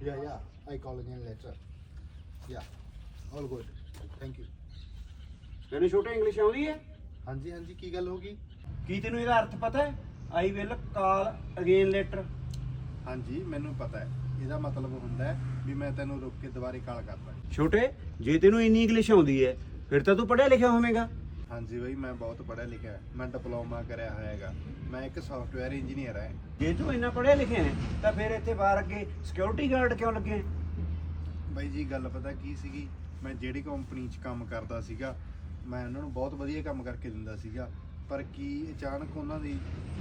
Yeah, yeah. I call again later. Yeah. All good. Thank you. ਤੈਨੂੰ ਛੋਟੇ English ਆਉਂਦੀ ਹੈ ਹਾਂਜੀ ਹਾਂਜੀ ਕੀ ਗੱਲ ਹੋ ਗਈ ਕੀ ਤੈਨੂੰ ਇਹਦਾ ਅਰਥ ਪਤਾ ਹੈ I will call again later ਹਾਂਜੀ ਮੈਨੂੰ ਪਤਾ ਹੈ ਇਹਦਾ ਮਤਲਬ ਹੁੰਦਾ ਹੈ ਵੀ ਮੈਂ ਤੈਨੂੰ ਰੁਕ ਕੇ ਦੁਬਾਰੇ ਕਾਲ ਕਰਦਾ ਛੋਟੇ ਜੇ ਤੈਨੂੰ ਇੰਨੀ ਇੰਗਲਿਸ਼ ਆਉਂਦੀ ਹੈ ਫਿਰ ਤਾਂ ਤੂੰ ਪੜ੍ਹਿਆ ਲਿਖਿਆ ਹੋਵੇਂਗਾ ਹਾਂਜੀ ਬਈ ਮੈਂ ਬਹੁਤ ਪੜ੍ਹਿਆ ਲਿਖਿਆ ਹੈ। ਮੈਂ ਡਿਪਲੋਮਾ ਕਰਿਆ ਹੋਇਆ ਹੈਗਾ। ਮੈਂ ਇੱਕ ਸੌਫਟਵੇਅਰ ਇੰਜੀਨੀਅਰ ਹਾਂ। ਜੇ ਤੂੰ ਇੰਨਾ ਪੜ੍ਹਿਆ ਲਿਖਿਆ ਹੈ ਤਾਂ ਫਿਰ ਇੱਥੇ ਬਾਹਰ ਅੱਗੇ ਸਿਕਿਉਰਿਟੀ ਗਾਰਡ ਕਿਉਂ ਲੱਗੇ? ਬਾਈ ਜੀ ਗੱਲ ਪਤਾ ਕੀ ਸੀਗੀ? ਮੈਂ ਜਿਹੜੀ ਕੰਪਨੀ 'ਚ ਕੰਮ ਕਰਦਾ ਸੀਗਾ ਮੈਂ ਉਹਨਾਂ ਨੂੰ ਬਹੁਤ ਵਧੀਆ ਕੰਮ ਕਰਕੇ ਦਿੰਦਾ ਸੀਗਾ। ਪਰ ਕੀ ਅਚਾਨਕ ਉਹਨਾਂ ਦੀ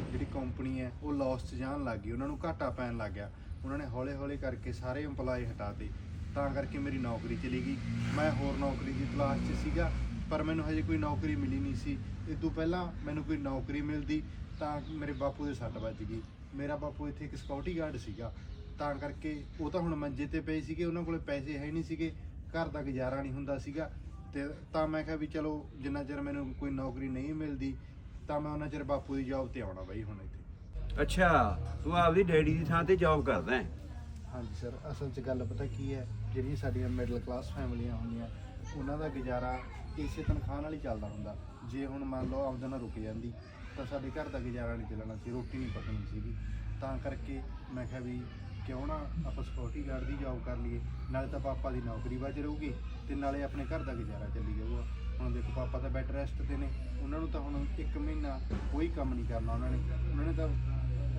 ਜਿਹੜੀ ਕੰਪਨੀ ਹੈ ਉਹ ਲਾਸ 'ਚ ਜਾਣ ਲੱਗ ਗਈ। ਉਹਨਾਂ ਨੂੰ ਘਾਟਾ ਪੈਣ ਲੱਗ ਗਿਆ। ਉਹਨਾਂ ਨੇ ਹੌਲੇ-ਹੌਲੇ ਕਰਕੇ ਸਾਰੇ EMPLOYE ਹਟਾਤੇ ਤਾਂ ਕਰਕੇ ਮੇਰੀ ਨੌਕਰੀ ਚਲੀ ਗਈ। ਮੈਂ ਹੋਰ ਨੌਕਰੀ ਦੀ ਤਲਾਸ਼ 'ਚ ਸੀਗਾ। ਪਰ ਮੈਨੂੰ ਹਜੇ ਕੋਈ ਨੌਕਰੀ ਮਿਲੀ ਨਹੀਂ ਸੀ। ਇਸ ਤੋਂ ਪਹਿਲਾਂ ਮੈਨੂੰ ਕੋਈ ਨੌਕਰੀ ਮਿਲਦੀ ਤਾਂ ਮੇਰੇ ਬਾਪੂ ਦੇ ਸੱਟ ਵੱਜ ਗਈ। ਮੇਰਾ ਬਾਪੂ ਇੱਥੇ ਇੱਕ ਸਿਕਿਉਰਿਟੀ ਗਾਰਡ ਸੀਗਾ। ਤਾਂ ਕਰਕੇ ਉਹ ਤਾਂ ਹੁਣ ਮੰਜੇ ਤੇ ਪਏ ਸੀਗੇ ਉਹਨਾਂ ਕੋਲੇ ਪੈਸੇ ਹੈ ਨਹੀਂ ਸੀਗੇ। ਘਰ ਦਾ ਗੁਜ਼ਾਰਾ ਨਹੀਂ ਹੁੰਦਾ ਸੀਗਾ। ਤੇ ਤਾਂ ਮੈਂ ਕਿਹਾ ਵੀ ਚਲੋ ਜਿੰਨਾ ਚਿਰ ਮੈਨੂੰ ਕੋਈ ਨੌਕਰੀ ਨਹੀਂ ਮਿਲਦੀ ਤਾਂ ਮੈਂ ਉਹਨਾਂ ਚਿਰ ਬਾਪੂ ਦੀ ਜੌਬ ਤੇ ਆਉਣਾ ਬਾਈ ਹੁਣ ਇੱਥੇ। ਅੱਛਾ ਤੂੰ ਆਪਦੀ ਡੈਡੀ ਦੀ ਥਾਂ ਤੇ ਜੌਬ ਕਰਦਾ ਹੈ? ਹਾਂਜੀ ਸਰ ਅਸਲ 'ਚ ਗੱਲ ਪਤਾ ਕੀ ਹੈ? ਜਿਹੜੀਆਂ ਸਾਡੀਆਂ ਮਿਡਲ ਕਲਾਸ ਫੈਮਲੀਆਂ ਹੁੰਦੀਆਂ ਉਹਨਾਂ ਦਾ ਗੁਜ਼ਾਰਾ ਇਸੇ ਤਨਖਾਹ ਨਾਲ ਹੀ ਚੱਲਦਾ ਹੁੰਦਾ। ਜੇ ਹੁਣ ਮੰਨ ਲਓ ਨਾਲ ਰੁਕ ਜਾਂਦੀ, ਤਾਂ ਸਾਡੇ ਘਰ ਦਾ ਗੁਜ਼ਾਰਾ ਨਹੀਂ ਚੱਲਣਾ ਸੀ, ਰੋਟੀ ਨਹੀਂ ਪਕਣੀ ਸੀਗੀ। ਤਾਂ ਕਰਕੇ ਮੈਂ ਕਿਹਾ ਵੀ ਕਿਉਂ ਨਾ ਆਪਾਂ ਸਿਕਿਉਰਿਟੀ ਗਾਰਡ ਦੀ ਜੌਬ ਕਰ ਲਈਏ, ਨਾਲੇ ਤਾਂ ਪਾਪਾ ਦੀ ਨੌਕਰੀ ਬਚ ਰਹੂਗੀ, ਤੇ ਨਾਲੇ ਆਪਣੇ ਘਰ ਦਾ ਗੁਜ਼ਾਰਾ ਚੱਲੀ ਜਾਊਗਾ। ਹੁਣ ਦੇਖੋ ਪਾਪਾ ਤਾਂ ਬੈੱਡ ਰੈਸਟ ਤੇ ਨੇ, ਉਹਨਾਂ ਨੂੰ ਤਾਂ ਹੁਣ ਇੱਕ ਮਹੀਨਾ ਕੋਈ ਕੰਮ ਨਹੀਂ ਕਰਨਾ ਉਹਨਾਂ ਨੇ ਉਹਨਾਂ ਨੇ ਤਾਂ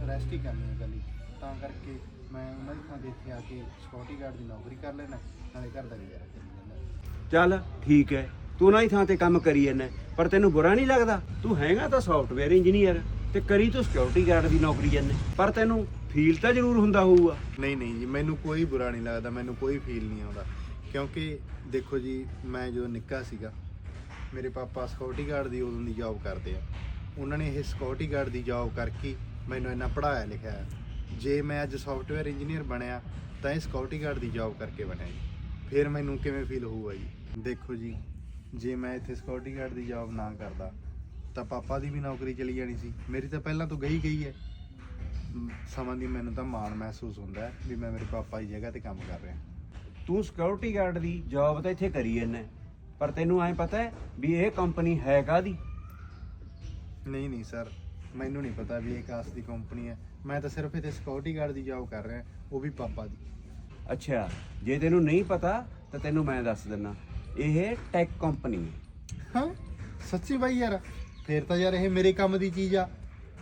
ਰੈਸਟ ਹੀ ਕਰਨੀ ਹੈ ਗੱਲੀ ਤਾਂ ਕਰਕੇ ਮੈਂ ਉਹਨਾਂ ਦੀ ਥਾਂ ਤੇ ਇੱਥੇ ਆ ਕੇ ਸਿਕਿਉਰਿਟੀ ਗਾਰਡ ਦੀ ਨੌਕਰੀ ਕਰ ਲੈਣਾ, ਨਾਲੇ ਘਰ ਦਾ ਗੁਜ਼ਾਰਾ ਚੱਲੀ ਜਾਂਦਾ। ਚੱਲ ਠੀਕ ਹੈ। ਤੂੰ ਉਹਨਾਂ ਦੀ ਥਾਂ ਤੇ ਕੰਮ ਕਰੀ ਜਾਂਦਾ। ਪਰ ਤੈਨੂੰ ਬੁਰਾ ਨਹੀਂ ਲੱਗਦਾ? ਤੂੰ ਹੈਗਾ ਤਾਂ ਸੌਫਟਵੇਅਰ ਇੰਜੀਨੀਅਰ ਤੇ ਕਰੀ ਤੂੰ ਸਿਕਿਉਰਿਟੀ ਗਾਰਡ ਦੀ ਨੌਕਰੀ ਜਾਂਦਾ। ਪਰ ਤੈਨੂੰ ਫੀਲ ਤਾਂ ਜ਼ਰੂਰ ਹੁੰਦਾ ਹੋਊਗਾ। ਨਹੀਂ ਨਹੀਂ ਜੀ, ਮੈਨੂੰ ਕੋਈ ਬੁਰਾ ਨਹੀਂ ਲੱਗਦਾ, ਮੈਨੂੰ ਕੋਈ ਫੀਲ ਨਹੀਂ ਆਉਂਦਾ। ਕਿਉਂਕਿ ਦੇਖੋ ਜੀ, ਮੈਂ ਜਦੋਂ ਨਿੱਕਾ ਸੀਗਾ, ਮੇਰੇ ਪਾਪਾ ਸਿਕਿਉਰਿਟੀ ਗਾਰਡ ਦੀ ਉਦੋਂ ਦੀ ਜੌਬ ਕਰਦੇ ਆ। ਉਹਨਾਂ ਨੇ ਇਹ ਸਿਕਿਉਰਿਟੀ ਗਾਰਡ ਦੀ ਜੌਬ ਕਰਕੇ ਮੈਨੂੰ ਇੰਨਾ ਪੜਾਇਆ ਲਿਖਾਇਆ ਜੇ ਮੈਂ ਅੱਜ ਸੌਫਟਵੇਅਰ ਇੰਜੀਨੀਅਰ ਬਣਿਆ, ਤਾਂ ਇਹ ਸਿਕਿਉਰਿਟੀ ਗਾਰਡ ਦੀ ਜੌਬ ਕਰਕੇ ਬਣਿਆ ਜੀ। ਫਿਰ ਮੈਨੂੰ ਕਿਵੇਂ ਫੀਲ ਹੋਊਗਾ ਜੀ? ਦੇਖੋ ਜੀ ਜੇ ਮੈਂ ਇੱਥੇ ਸਿਕਿਉਰਿਟੀ ਗਾਰਡ ਦੀ ਜੌਬ ਨਾ ਕਰਦਾ ਤਾਂ ਪਾਪਾ ਦੀ ਵੀ ਨੌਕਰੀ ਚਲੀ ਜਾਣੀ ਸੀ। ਮੇਰੀ ਤਾਂ ਪਹਿਲਾਂ ਤੋਂ ਗਈ ਗਈ ਹੈ। ਸਮਾਂ ਦੀ ਮੈਨੂੰ ਤਾਂ ਮਾਣ ਮਹਿਸੂਸ ਹੁੰਦਾ ਹੈ ਵੀ ਮੈਂ ਮੇਰੇ ਪਾਪਾ ਦੀ ਜਗ੍ਹਾ ਤੇ ਕੰਮ ਕਰ ਰਿਹਾ। ਤੂੰ ਸਿਕਿਉਰਿਟੀ ਗਾਰਡ ਦੀ ਜੌਬ ਤਾਂ ਇੱਥੇ ਕਰੀ ਜਾਂਦਾ। ਪਰ ਤੈਨੂੰ ਐਂ ਪਤਾ ਹੈ ਵੀ ਇਹ ਕੰਪਨੀ ਹੈ ਕਾਦੀ ਨਹੀਂ ਨਹੀਂ ਸਰ ਮੈਨੂੰ ਨਹੀਂ ਪਤਾ ਵੀ ਇਹ ਕਾਸ ਦੀ ਕੰਪਨੀ ਹੈ। ਮੈਂ ਤਾਂ ਸਿਰਫ ਇੱਥੇ ਸਿਕਿਉਰਿਟੀ ਗਾਰਡ ਦੀ ਜੌਬ ਕਰ ਰਿਹਾ ਉਹ ਵੀ ਪਾਪਾ ਦੀ। ਅੱਛਾ ਜੇ ਤੈਨੂੰ ਨਹੀਂ ਪਤਾ ਤਾਂ ਤੈਨੂੰ ਮੈਂ ਦੱਸ ਦਿੰਨਾ ਇਹ ਟੈਕ ਕੰਪਨੀ ਹੈ। ਹਾਂ ਸੱਚੀ ਬਾਈ ਯਾਰ ਫੇਰ ਤਾਂ ਯਾਰ ਇਹ ਮੇਰੇ ਕੰਮ ਦੀ ਚੀਜ਼ ਆ।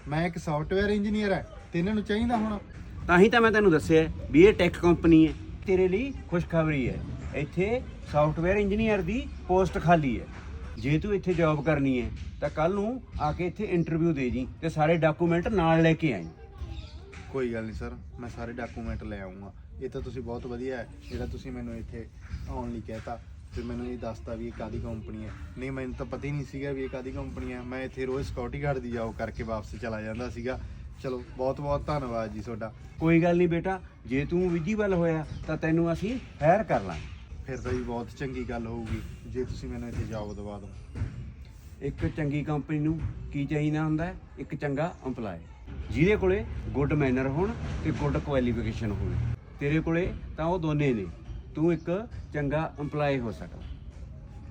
ਮੈਂ ਇੱਕ ਸੌਫਟਵੇਅਰ ਇੰਜੀਨੀਅਰ ਹੈ ਤੇ ਇਹਨਾਂ ਨੂੰ ਚਾਹੀਦਾ ਹੋਣਾ। ਤਾਂ ਹੀ ਤਾਂ ਮੈਂ ਤੈਨੂੰ ਦੱਸਿਆ ਵੀ ਇਹ ਟੈਕ ਕੰਪਨੀ ਹੈ। ਤੇਰੇ ਲਈ ਖੁਸ਼ਖਬਰੀ ਹੈ। ਇੱਥੇ ਸੌਫਟਵੇਅਰ ਇੰਜੀਨੀਅਰ ਦੀ ਪੋਸਟ ਖਾਲੀ ਹੈ। ਜੇ ਤੂੰ ਇੱਥੇ ਜੌਬ ਕਰਨੀ ਹੈ ਤਾਂ ਕੱਲ ਨੂੰ ਆ ਕੇ ਇੱਥੇ ਇੰਟਰਵਿਊ ਦੇ ਜੀ ਤੇ ਸਾਰੇ ਡਾਕੂਮੈਂਟ ਨਾਲ ਲੈ ਕੇ ਆਈ। ਕੋਈ ਗੱਲ ਨਹੀਂ ਸਰ ਮੈਂ ਸਾਰੇ ਡਾਕੂਮੈਂਟ ਲੈ ਆਉਂਗਾ ਇਹ ਤਾਂ ਤੁਸੀਂ ਬਹੁਤ ਵਧੀਆ ਹੈ ਜਿਹੜਾ ਤੁਸੀਂ ਮੈਨੂੰ ਇੱਥੇ ਆਉਣ ਲਈ ਕਹਿਤਾ। ਤੇ ਮੈਨੂੰ ਇਹ ਦੱਸਤਾ ਵੀ ਇਹ ਕਾਦੀ ਕੰਪਨੀ ਹੈ। ਨਹੀਂ, ਮੈਨੂੰ ਤਾਂ ਪਤਾ ਹੀ ਨਹੀਂ ਸੀਗਾ ਵੀ ਇਹ ਕਾਦੀ ਕੰਪਨੀ ਹੈ। ਮੈਂ ਇੱਥੇ ਰੋਜ਼ ਸਿਕਿਉਰਿਟੀ ਗਾਰਡ ਦੀ ਜੌਬ ਕਰਕੇ ਵਾਪਸ ਚਲਾ ਜਾਂਦਾ ਸੀਗਾ। ਚਲੋ, ਬਹੁਤ ਬਹੁਤ ਧੰਨਵਾਦ ਜੀ ਤੁਹਾਡਾ। ਕੋਈ ਗੱਲ ਨਹੀਂ ਬੇਟਾ, ਜੇ ਤੂੰ ਵਿਜੀਬਲ ਹੋਇਆ, ਤਾਂ ਤੈਨੂੰ ਅਸੀਂ ਹਾਇਰ ਕਰ ਲਾਂਗੇ। ਫਿਰ ਤਾਂ ਜੀ ਬਹੁਤ ਚੰਗੀ ਗੱਲ ਹੋਊਗੀ। ਜੇ ਤੁਸੀਂ ਮੈਨੂੰ ਇੱਥੇ ਜੌਬ ਦਵਾ ਦਿਓ। ਇੱਕ ਚੰਗੀ ਕੰਪਨੀ ਨੂੰ ਕੀ ਚਾਹੀਦਾ ਹੁੰਦਾ ਹੈ? ਇੱਕ ਚੰਗਾ EMPLOYE ਜਿਹਦੇ ਕੋਲੇ ਗੁੱਡ ਮੈਨਰ ਹੋਣ ਤੇ ਗੁੱਡ ਕੁਆਲੀਫਿਕੇਸ਼ਨ ਹੋਵੇ ਤੇਰੇ ਕੋਲੇ ਤਾਂ ਉਹ ਦੋਨੇ ਨੇ। ਤੂੰ ਇੱਕ ਚੰਗਾ EMPLOYE ਹੋ ਸਕਦਾ।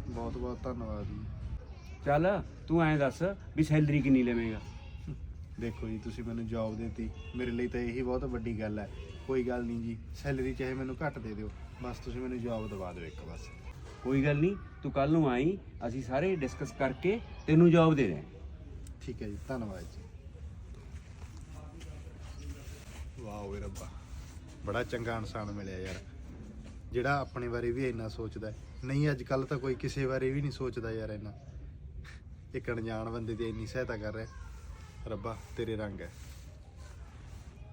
ਬਹੁਤ ਬਹੁਤ ਧੰਨਵਾਦ ਜੀ। ਚੱਲ ਤੂੰ ਐਂ ਦੱਸ ਵੀ ਸੈਲਰੀ ਕਿੰਨੀ ਲਵੇਂਗਾ? ਦੇਖੋ ਜੀ ਤੁਸੀਂ ਮੈਨੂੰ ਜੌਬ ਦਿੱਤੀ। ਮੇਰੇ ਲਈ ਤਾਂ ਇਹੀ ਬਹੁਤ ਵੱਡੀ ਗੱਲ ਹੈ। ਕੋਈ ਗੱਲ ਨਹੀਂ ਜੀ ਸੈਲਰੀ ਚਾਹੇ ਮੈਨੂੰ ਘੱਟ ਦੇ ਦਿਓ। ਬਸ ਤੁਸੀਂ ਮੈਨੂੰ ਜੌਬ ਦਵਾ ਦਿਓ ਇੱਕ ਬਸ। ਕੋਈ ਗੱਲ ਨਹੀਂ ਤੂੰ ਕੱਲ ਨੂੰ ਆਈ ਅਸੀਂ ਸਾਰੇ ਡਿਸਕਸ ਕਰਕੇ ਤੈਨੂੰ ਜੌਬ ਦੇ ਦੇਵਾਂਗੇ। ਠੀਕ ਹੈ ਜੀ ਧੰਨਵਾਦ ਜੀ। ਵਾਓ ਵੇ ਰੱਬਾ ਬੜਾ ਚੰਗਾ ਇਨਸਾਨ ਮਿਲਿਆ ਯਾਰ। ਜਿਹੜਾ ਆਪਣੇ ਬਾਰੇ ਵੀ ਇੰਨਾ ਸੋਚਦਾ ਹੈ। ਨਹੀਂ ਅੱਜ ਕੱਲ ਤਾਂ ਕੋਈ ਕਿਸੇ ਬਾਰੇ ਵੀ ਨਹੀਂ ਸੋਚਦਾ ਯਾਰ ਇੰਨਾ। ਇੱਕ ਅਣਜਾਣ ਬੰਦੇ ਦੀ ਇੰਨੀ ਸਹਾਇਤਾ ਕਰ ਰਿਹਾ ਰੱਬਾ, ਤੇਰੇ ਰੰਗ ਹੈ।